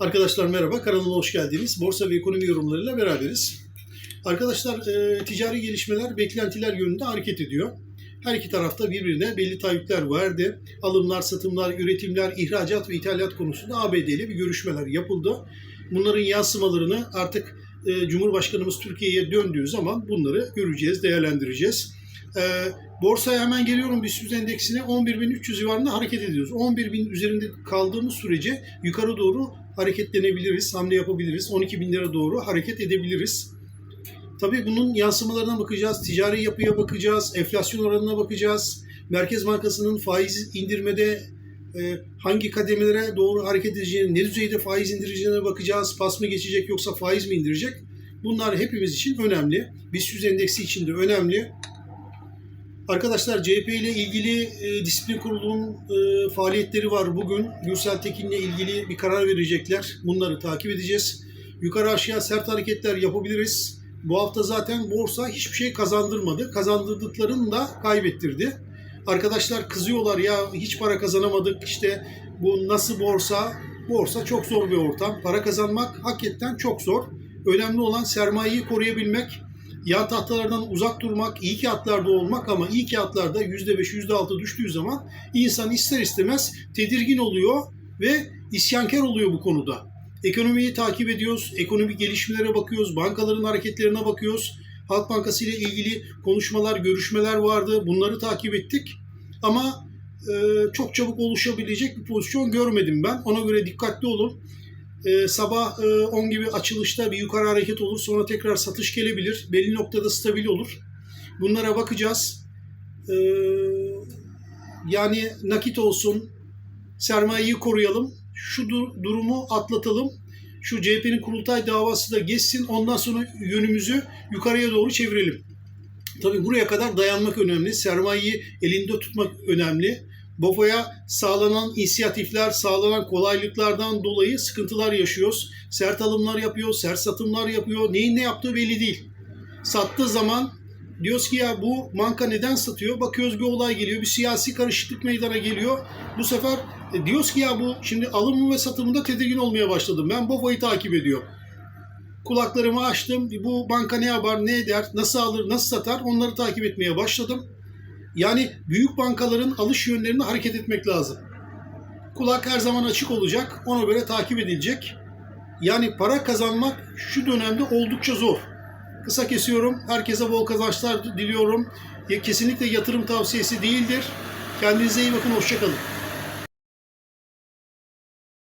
Arkadaşlar merhaba, kanalıma hoş geldiniz. Borsa ve ekonomi yorumlarıyla beraberiz. Arkadaşlar e, ticari gelişmeler beklentiler yönünde hareket ediyor. Her iki tarafta birbirine belli taahhütler verdi. Alımlar, satımlar, üretimler, ihracat ve ithalat konusunda ABD ile bir görüşmeler yapıldı. Bunların yansımalarını artık e, Cumhurbaşkanımız Türkiye'ye döndüğü zaman bunları göreceğiz, değerlendireceğiz. E, borsaya hemen geliyorum BIST endeksine 11.300 civarında hareket ediyoruz. 11.000 üzerinde kaldığımız sürece yukarı doğru hareketlenebiliriz, hamle yapabiliriz. 12.000 lira doğru hareket edebiliriz. Tabii bunun yansımalarına bakacağız, ticari yapıya bakacağız, enflasyon oranına bakacağız. Merkez Bankası'nın faiz indirmede e, hangi kademelere doğru hareket edeceğini, ne düzeyde faiz indireceğine bakacağız. Pas mı geçecek yoksa faiz mi indirecek? Bunlar hepimiz için önemli. BIST endeksi için de önemli. Arkadaşlar CHP ile ilgili e, disiplin kurulunun e, faaliyetleri var bugün. Gürsel Tekin'le ilgili bir karar verecekler. Bunları takip edeceğiz. Yukarı aşağı sert hareketler yapabiliriz. Bu hafta zaten borsa hiçbir şey kazandırmadı. Kazandırdıklarını da kaybettirdi. Arkadaşlar kızıyorlar ya hiç para kazanamadık işte bu nasıl borsa? Borsa çok zor bir ortam. Para kazanmak hakikaten çok zor. Önemli olan sermayeyi koruyabilmek, yan tahtalardan uzak durmak, iyi kağıtlarda olmak ama iyi kağıtlarda %5, %6 düştüğü zaman insan ister istemez tedirgin oluyor ve isyankar oluyor bu konuda. Ekonomiyi takip ediyoruz, ekonomik gelişmelere bakıyoruz, bankaların hareketlerine bakıyoruz. Halk Bankası ile ilgili konuşmalar, görüşmeler vardı. Bunları takip ettik. Ama e, çok çabuk oluşabilecek bir pozisyon görmedim ben. Ona göre dikkatli olun. E, sabah e, 10 gibi açılışta bir yukarı hareket olur. Sonra tekrar satış gelebilir. Belli noktada stabil olur. Bunlara bakacağız. E, yani nakit olsun, sermayeyi koruyalım. Şu dur- durumu atlatalım. Şu CHP'nin kurultay davası da geçsin. Ondan sonra yönümüzü yukarıya doğru çevirelim. Tabii buraya kadar dayanmak önemli. Sermayeyi elinde tutmak önemli. BOFA'ya sağlanan inisiyatifler, sağlanan kolaylıklardan dolayı sıkıntılar yaşıyoruz. Sert alımlar yapıyor, sert satımlar yapıyor. Neyin ne yaptığı belli değil. Sattığı zaman diyoruz ki ya bu banka neden satıyor? Bakıyoruz bir olay geliyor, bir siyasi karışıklık meydana geliyor. Bu sefer e, diyoruz ki ya bu şimdi alımı ve satımında tedirgin olmaya başladım. Ben BOFA'yı takip ediyorum kulaklarımı açtım. Bu banka ne yapar, ne eder, nasıl alır, nasıl satar onları takip etmeye başladım. Yani büyük bankaların alış yönlerinde hareket etmek lazım. Kulak her zaman açık olacak, ona göre takip edilecek. Yani para kazanmak şu dönemde oldukça zor. Kısa kesiyorum. Herkese bol kazançlar diliyorum. Kesinlikle yatırım tavsiyesi değildir. Kendinize iyi bakın, hoşçakalın.